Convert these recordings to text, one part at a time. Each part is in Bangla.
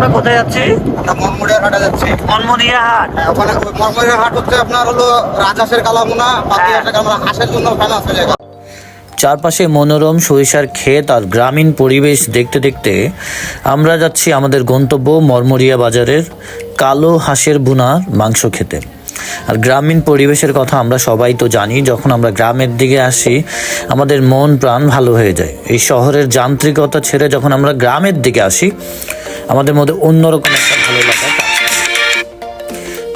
আমরা কোথায় যাচ্ছি? মনমুড়িয়া হাটে যাচ্ছি। মনমনিয়া হাট? হ্যাঁ, ওখানে মনমুড়িয়া হাট হচ্ছে আপনার হলো রাজহাঁসের কালামুনা পাতি হাঁসের কালামুনা হাঁসের জন্য ফেমাস হয়ে যায় চারপাশে মনোরম সরিষার ক্ষেত আর গ্রামীণ পরিবেশ দেখতে দেখতে আমরা যাচ্ছি আমাদের গন্তব্য মরমরিয়া বাজারের কালো হাঁসের বুনার মাংস খেতে। আর গ্রামীণ পরিবেশের কথা আমরা সবাই তো জানি যখন আমরা গ্রামের দিকে আসি আমাদের মন প্রাণ ভালো হয়ে যায়। এই শহরের যান্ত্রিকতা ছেড়ে যখন আমরা গ্রামের দিকে আসি আমাদের মধ্যে অন্যরকম একটা ভালো লাগা কাজ।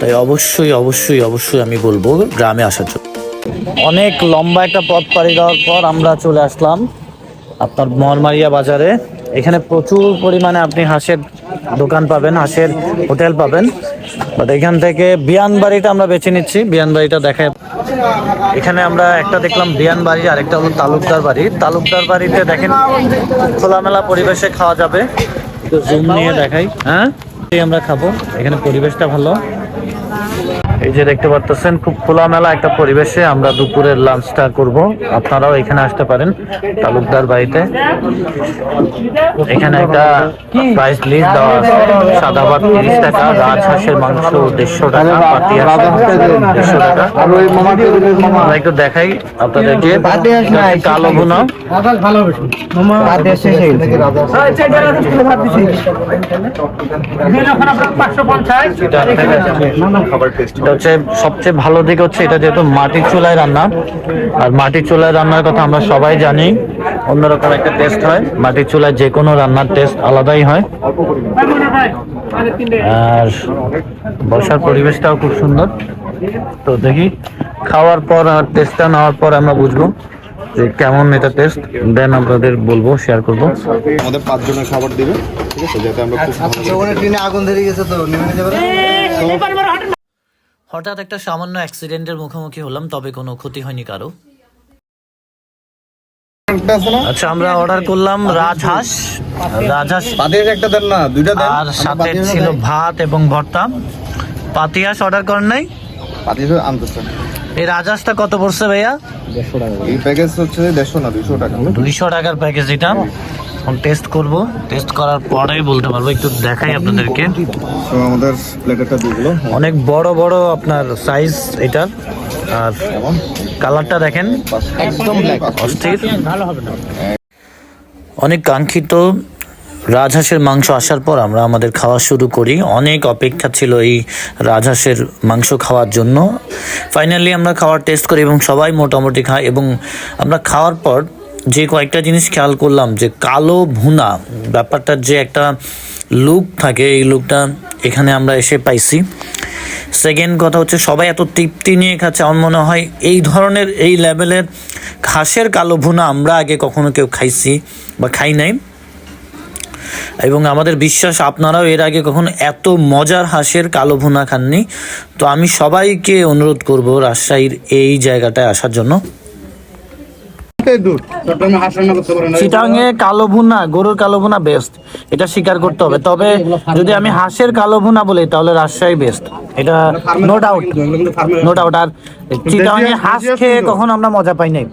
তাই অবশ্যই অবশ্যই অবশ্যই আমি বলব গ্রামে আসার জন্য। অনেক লম্বা একটা পথ পাড়ি দেওয়ার পর আমরা চলে আসলাম আপনার মরমারিয়া বাজারে। এখানে প্রচুর পরিমাণে আপনি হাঁসের দোকান পাবেন, হাঁসের হোটেল পাবেন। বাট এখান থেকে বিয়ান বাড়িটা আমরা বেছে নিচ্ছি। বিয়ান বাড়িটা দেখায়। এখানে আমরা একটা দেখলাম বিয়ান বাড়ি আর একটা হলো তালুকদার বাড়ি। তালুকদার বাড়িতে দেখেন খোলামেলা পরিবেশে খাওয়া যাবে। একটু জুম নিয়ে দেখাই হ্যাঁ? আমরা খাব এখানে পরিবেশটা ভালো। এই যে দেখতে পারতেছেন খুব খোলামেলা একটা পরিবেশে আমরা দুপুরের লাঞ্চটা করব। আপনারাও এখানে আসতে পারেন তালুকদার বাড়িতে। এখানে একটা প্রাইস লিস্ট দেওয়া আছে সাদা ভাত তিরিশ টাকা রাজহাঁসের মাংস দেড়শো টাকা পাতি দেড়শো টাকা। আমরা একটু দেখাই আপনাদেরকে। কালো ভুনা? এটা হচ্ছে সবচেয়ে ভালো দিক হচ্ছে এটা যেহেতু মাটির চুলায় রান্না আর মাটির চুলায় রান্নার কথা আমরা সবাই জানি অন্যরকম একটা টেস্ট হয় মাটির চুলায় যে কোনো রান্নার টেস্ট আলাদাই হয় আর বসার পরিবেশটাও খুব সুন্দর তো দেখি খাওয়ার পর আর টেস্টটা নেওয়ার পর আমরা বুঝব যে কেমন এটা টেস্ট দেন আপনাদের বলব শেয়ার করব আমাদের পাঁচজনের খাবার দিবে ঠিক আছে যাতে আমরা খুব আচ্ছা আগুন ধরে গেছে তো নেমে হঠাৎ একটা সামান্য অ্যাক্সিডেন্টের মুখোমুখি হলাম তবে কোনো ক্ষতি হয়নি কারও। আচ্ছা আমরা অর্ডার করলাম রাজহাঁস। রাজহাঁস পাতিহাঁস একটা দেন না দুইটা দেন। আর সাথে ছিল ভাত এবং ভর্তা। পাতিয়াস অর্ডার করেন নাই? পাতিহাঁস আনতেছে এই রাজহাঁসটা কত পড়ছে ভাইয়া? এই প্যাকেজ হচ্ছে দেড়শো না দুইশো টাকা। দুইশো টাকার প্যাকেজ এটা। টেস্ট করব। টেস্ট করার পরেই বলতে পারব একটু দেখাই আপনাদেরকে। আমাদের প্লেটারটা দিয়ে অনেক বড় বড় আপনার সাইজ এটার। আর কালারটা দেখেন। একদম অস্থির। অনেক কাঙ্ক্ষিত রাজহাঁসের মাংস আসার পর আমরা আমাদের খাওয়া শুরু করি। অনেক অপেক্ষা ছিল এই রাজহাঁসের মাংস খাওয়ার জন্য। ফাইনালি আমরা খাওয়ার টেস্ট করি এবং সবাই মোটামুটি খাই এবং আমরা খাওয়ার পর যে কয়েকটা জিনিস খেয়াল করলাম, যে কালো ভুনা, ব্যাপারটার যে একটা লুক থাকে, এই লুকটা এখানে আমরা এসে পাইছি। সেকেন্ড কথা হচ্ছে, সবাই এত তৃপ্তি নিয়ে খাচ্ছে, আমার মনে হয় এই ধরনের এই লেভেলের ঘাসের কালো ভুনা আমরা আগে কখনো কেউ খাইছি বা খাই নাই। এবং আমাদের বিশ্বাস, আপনারাও এর আগে কখনো এত মজার হাঁসের কালো ভুনা খাননি। তো আমি সবাইকে অনুরোধ করব রাজশাহীর এই জায়গাটায় আসার জন্য। চিটাঙে কালো ভুনা গরুর কালো ভুনা বেস্ট এটা স্বীকার করতে হবে। তবে যদি আমি হাঁসের কালো ভুনা বলি তাহলে রাজশাহী বেস্ট এটা নো ডাউট নো ডাউট আর চিটাঙে হাঁস খেয়ে কখন আমরা মজা পাই নাই।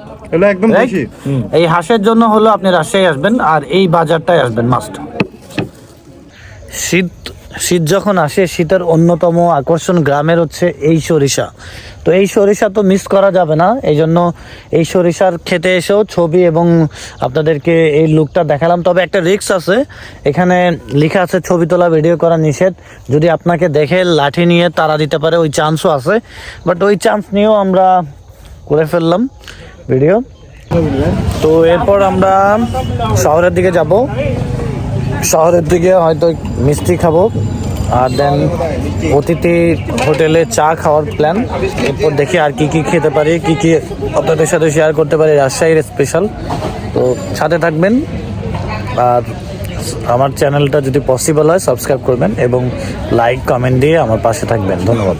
এই হাঁসের জন্য হলো আপনি রাজশাহী আসবেন আর এই বাজারটাই আসবেন মাস্ট শীত শীত যখন আসে, শীতের অন্যতম আকর্ষণ গ্রামের হচ্ছে এই সরিষা। তো এই সরিষা তো মিস করা যাবে না এই জন্য এই সরিষার খেতে এসেও ছবি এবং আপনাদেরকে এই লুকটা দেখালাম। তবে একটা রিক্স আছে, এখানে লেখা আছে, ছবি তোলা ভিডিও করা নিষেধ। যদি আপনাকে দেখে লাঠি নিয়ে তারা দিতে পারে, ওই চান্সও আছে। বাট ওই চান্স নিয়েও আমরা করে ফেললাম ভিডিও তো এরপর আমরা শহরের দিকে যাব। শহরের দিকে হয়তো মিষ্টি খাব। আর দেন অতিথি হোটেলে চা খাওয়ার প্ল্যান এরপর দেখি আর কি কি খেতে পারি, কি কি আপনাদের সাথে শেয়ার করতে পারি রাজশাহীর স্পেশাল তো সাথে থাকবেন। আর আমার চ্যানেলটা যদি পসিবল হয় সাবস্ক্রাইব করবেন এবং লাইক কমেন্ট দিয়ে আমার পাশে থাকবেন। ধন্যবাদ।